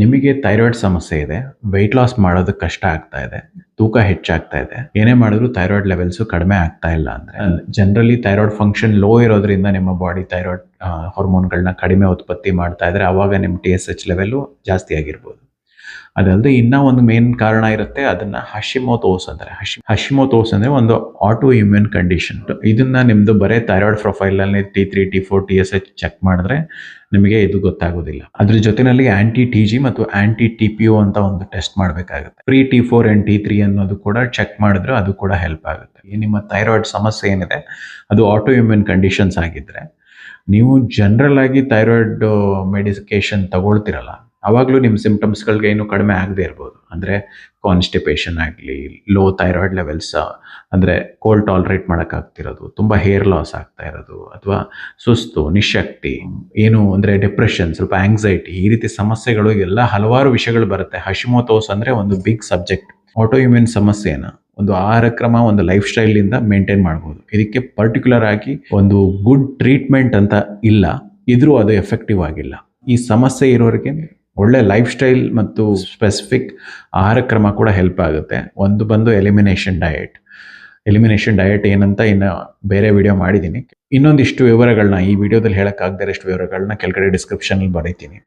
ನಿಮಗೆ ಥೈರಾಯ್ಡ್ ಸಮಸ್ಯೆ ಇದೆ ವೆಯ್ಟ್ ಲಾಸ್ ಮಾಡೋದು ಕಷ್ಟ ಆಗ್ತಾ ಇದೆ ತೂಕ ಹೆಚ್ಚಾಗ್ತಾ ಇದೆ ಏನೇ ಮಾಡಿದ್ರು ಥೈರಾಯ್ಡ್ ಲೆವೆಲ್ಸ್ ಕಡಿಮೆ ಆಗ್ತಾ ಇಲ್ಲ ಅಂದ್ರೆ ಜನರಲಿ ಥೈರಾಯ್ಡ್ ಫಂಕ್ಷನ್ ಲೋ ಇರೋದ್ರಿಂದ ನಿಮ್ಮ ಬಾಡಿ ಥೈರಾಯ್ಡ್ ಹಾರ್ಮೋನ್ಗಳನ್ನ ಕಡಿಮೆ ಉತ್ಪತ್ತಿ ಮಾಡ್ತಾ ಇದ್ರೆ ಅವಾಗ ನಿಮ್ಮ ಟಿ ಎಸ್ ಎಚ್ ಲೆವೆಲ್ ಜಾಸ್ತಿ ಆಗಿರ್ಬೋದು. ಅದಲ್ಲದೆ ಇನ್ನೂ ಒಂದು ಮೇನ್ ಕಾರಣ ಇರುತ್ತೆ ಅದನ್ನ ಹಶಿಮೋತೋಸ್ ಅಂತಾರೆ. ಹಶಿ, ಹಶಿಮೋತೋಸ್ ಅಂದರೆ ಒಂದು ಆಟೋ ಇಮ್ಯೂನ್ ಕಂಡೀಷನ್ ಇದನ್ನು ನಿಮ್ಮದು ಬರೇ thyroid ಪ್ರೊಫೈಲಲ್ಲಿ T three T four T S H check ಮಾಡಿದ್ರೆ ನಿಮಗೆ ಇದು ಗೊತ್ತಾಗೋದಿಲ್ಲ. ಅದ್ರ ಜೊತೆನಲ್ಲಿ ಆ್ಯಂಟಿ ಟಿ ಜಿ ಮತ್ತು ಆ್ಯಂಟಿ ಟಿ ಪಿ ಯು ಅಂತ ಒಂದು ಟೆಸ್ಟ್ ಮಾಡಬೇಕಾಗುತ್ತೆ. Free T four and T three ಅನ್ನೋದು ಕೂಡ ಚೆಕ್ ಮಾಡಿದ್ರೆ ಅದು ಕೂಡ ಹೆಲ್ಪ್ ಆಗುತ್ತೆ. ನಿಮ್ಮ ಥೈರಾಯ್ಡ್ ಸಮಸ್ಯೆ ಏನಿದೆ, ಅದು ಆಟೋ ಇಮ್ಯೂನ್ ಕಂಡೀಷನ್ಸ್ ಆಗಿದ್ರೆ, ನೀವು ಜನರಲ್ ಆಗಿ ಥೈರಾಯ್ಡ್ ಮೆಡಿಕೇಶನ್ ತಗೊಳ್ತಿರಲ್ಲ ಅವಾಗಲೂ ನಿಮ್ಮ ಸಿಂಪ್ಟಮ್ಸ್ಗಳಿಗೆ ಏನು ಕಡಿಮೆ ಆಗದೆ ಇರ್ಬೋದು. ಅಂದರೆ ಕಾನ್ಸ್ಟಿಪೇಷನ್ ಆಗಲಿ ಲೋ ಥೈರಾಯ್ಡ್ ಲೆವೆಲ್ಸ್ ಅಂದರೆ ಕೋಲ್ಡ್ ಟಾಲ್ರೇಟ್ ಮಾಡೋಕ್ಕಾಗ್ತಿರೋದು ತುಂಬ ಹೇರ್ ಲಾಸ್ ಆಗ್ತಾ ಇರೋದು, ಅಥವಾ ಸುಸ್ತು, ನಿಶಕ್ತಿ, ಏನು ಅಂದರೆ ಡಿಪ್ರೆಷನ್ ಸ್ವಲ್ಪ ಆಂಗ್ಸೈಟಿ ಈ ರೀತಿ ಸಮಸ್ಯೆಗಳು ಎಲ್ಲ ಹಲವಾರು ವಿಷಯಗಳು ಬರುತ್ತೆ. ಹಶಿಮೋತೋಸ್ ಅಂದರೆ ಒಂದು ಬಿಗ್ ಸಬ್ಜೆಕ್ಟ್ ಆಟೋ ಇಮ್ಯೂನ್ ಸಮಸ್ಯೆನ ಒಂದು ಆಹಾರ ಕ್ರಮ, ಒಂದು ಲೈಫ್ ಸ್ಟೈಲಿಂದ ಮೇಂಟೈನ್ ಮಾಡ್ಬೋದು. ಇದಕ್ಕೆ ಪರ್ಟಿಕ್ಯುಲರ್ ಆಗಿ ಒಂದು ಗುಡ್ ಟ್ರೀಟ್ಮೆಂಟ್ ಅಂತ ಇಲ್ಲ. ಇದ್ರೂ ಅದು ಎಫೆಕ್ಟಿವ್ ಆಗಿಲ್ಲ. ಈ ಸಮಸ್ಯೆ ಇರೋರಿಗೆ ಒಳ್ಳೆ ಲೈಫ್ ಸ್ಟೈಲ್ ಮತ್ತು ಸ್ಪೆಸಿಫಿಕ್ ಆಹಾರ ಕ್ರಮ ಕೂಡ ಹೆಲ್ಪ್ ಆಗುತ್ತೆ. ಒಂದು ಬಂದು ಎಲಿಮಿನೇಷನ್ ಡಯಟ್ ಎಲಿಮಿನೇಷನ್ ಡಯಟ್ ಏನಂತ ಇನ್ನು ಬೇರೆ ವಿಡಿಯೋ ಮಾಡಿದ್ದೀನಿ. ಇನ್ನೊಂದಿಷ್ಟು ವಿವರಗಳನ್ನ ಈ ವಿಡಿಯೋದಲ್ಲಿ ಹೇಳೋಕ್ಕಾಗದೇ ಇಷ್ಟು ವಿವರಗಳನ್ನ ಕೆಳಗಡೆ ಡಿಸ್ಕ್ರಿಪ್ಷನಲ್ಲಿ ಬರೀತೀನಿ.